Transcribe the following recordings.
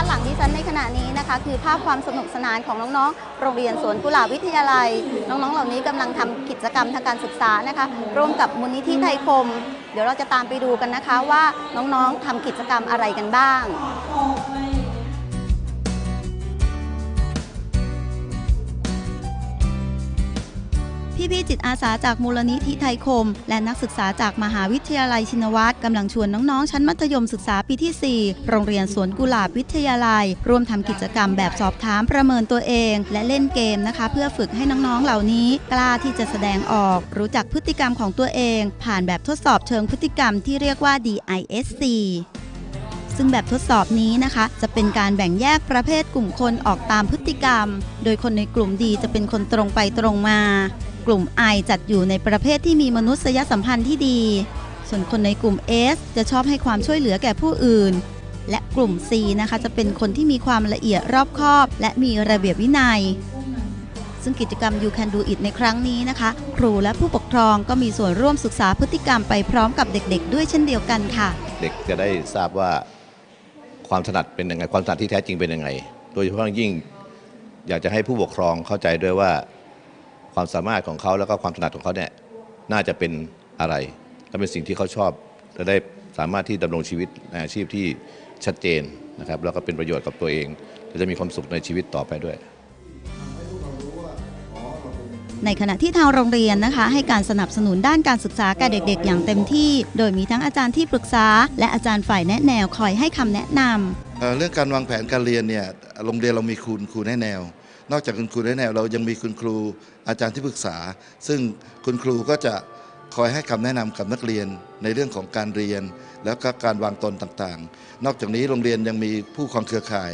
านะคะ คือภาพความสนุกสนานของน้องๆ โรงเรียนสวนกุหลาบวิทยาลัย น้องๆ เหล่านี้กำลังทำกิจกรรมทางการศึกษานะคะ ร่วมกับมูลนิธิไทยคม เดี๋ยวเราจะตามไปดูกันนะคะว่าน้องๆทำกิจกรรมอะไรกันบ้าง พี่ๆจิตอาสาจากมูลนิธิไทยคม และนักศึกษาจากมหาวิทยาลัยชินวัตรกำลังชวนน้องๆ ชั้นมัธยมศึกษาปีที่ 4 โรงเรียนสวนกุหลาบวิทยาลัย ร่วมทำกิจกรรมแบบสอบถามประเมินตัวเอง และเล่นเกมนะคะ เพื่อฝึกให้น้องๆเหล่านี้ กล้าที่จะแสดงออก รู้จักพฤติกรรมของตัวเอง ผ่านแบบทดสอบเชิงพฤติกรรมที่เรียกว่า DISC ซึ่งแบบทดสอบนี้นะคะ จะเป็นการแบ่งแยกประเภทกลุ่มคนออกตามพฤติกรรม โดยคนในกลุ่มดีจะเป็นคนตรงไปตรงมา กลุ่ม I จัดอยู่ในประเภทที่มีมนุษยสัมพันธ์ที่ดี ส่วนคนในกลุ่ม S จะชอบให้ความช่วยเหลือแก่ผู้อื่น และกลุ่ม C นะคะจะเป็นคนที่มีความละเอียดรอบคอบ และมีระเบียบวินัยซึ่งกิจกรรม You Can Do It ในครั้งนี้นะคะ ครูและผู้ปกครองก็มีส่วนร่วมศึกษาพฤติกรรมไปพร้อมกับเด็กๆ ด้วยเช่นเดียวกันค่ะ เด็กจะได้ทราบว่า ความถนัดเป็นยังไงความถนัดที่แท้จริงเป็นยังไง โดยเฉพาะยิ่งอยากจะให้ผู้ปกครองเข้าใจด้วยว่าความสามารถของเขาแล้วก็ความถนัดของเขาเนี่ยน่าจะเป็นอะไรและเป็นสิ่งที่เขาชอบจะได้สามารถที่ดำรงชีวิตในอาชีพที่ชัดเจนนะครับแล้วก็เป็นประโยชน์กับตัวเองและจะมีความสุขในชีวิตต่อไปด้วย ในขณะที่ทางโรงเรียนนะคะ ให้การสนับสนุนด้านการศึกษาแก่เด็กๆ อย่างเต็มที่ โดยมีทั้งอาจารย์ที่ปรึกษา และอาจารย์ฝ่ายแนะแนวคอยให้คำแนะนำเเรื่องการวางแผนการเรียนเนี่ยโรงเรียนเรามีครูครูแนะแนว นอกจากคุณครูแนะแนว เรายังมีคุณครูอาจารย์ที่ปรึกษา ซึ่งคุณครูก็จะคอยให้คำแนะนำกับนักเรียนในเรื่องของการเรียน แล้วก็การวางตนต่างๆ นอกจากนี้โรงเรียนยังมีผู้ครองเครือข่าย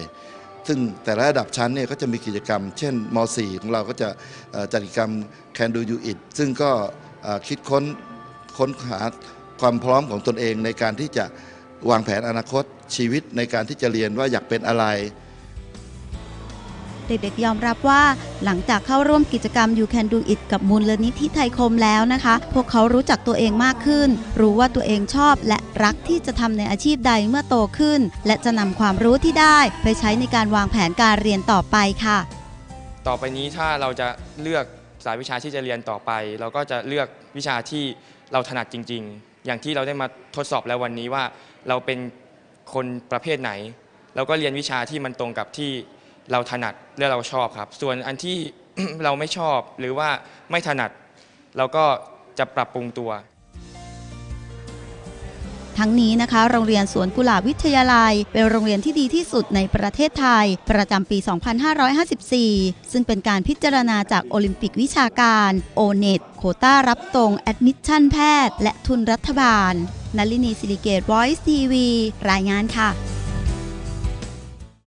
ซึ่งแต่ละระดับชั้นเนี่ยก็จะมีกิจกรรม เช่นม .4 ของเราก็จะจัดกิจกรรม Can Do You It ซึ่งก็คิดค้นค้นหาความพร้อมของตนเองในการที่จะวางแผนอนาคตชีวิตในการที่จะเรียนว่าอยากเป็นอะไร เด็กๆยอมรับว่าหลังจากเข้าร่วมกิจกรรม You Can Do It กับมูลนิธิไทยคมแล้วนะคะ พวกเขารู้จักตัวเองมากขึ้น รู้ว่าตัวเองชอบและรักที่จะทำในอาชีพใดเมื่อโตขึ้น และจะนำความรู้ที่ได้ไปใช้ในการวางแผนการเรียนต่อไปค่ะ ต่อไปนี้ถ้าเราจะเลือกสายวิชาที่จะเรียนต่อไป เราก็จะเลือกวิชาที่เราถนัดจริง ๆ อย่างที่เราได้มาทดสอบแล้ววันนี้ว่าเราเป็นคนประเภทไหน เราก็เรียนวิชาที่มันตรงกับที่ เราถนัดและเราชอบครับ ส่วนอันที่ เราไม่ชอบหรือว่าไม่ถนัด เราก็จะปรับปรุงตัว ทั้งนี้นะคะ โรงเรียนสวนกุหลาบวิทยาลัย เป็นโรงเรียนที่ดีที่สุดในประเทศไทย ประจำปี 2554 ซึ่งเป็นการพิจารณาจากโอลิมปิกวิชาการโอเน็ตโคต้ารับตรงแอดมิชชั่นแพทย์ และทุนรัฐบาลนลินีสิริเกต Voice TV รายงานค่ะ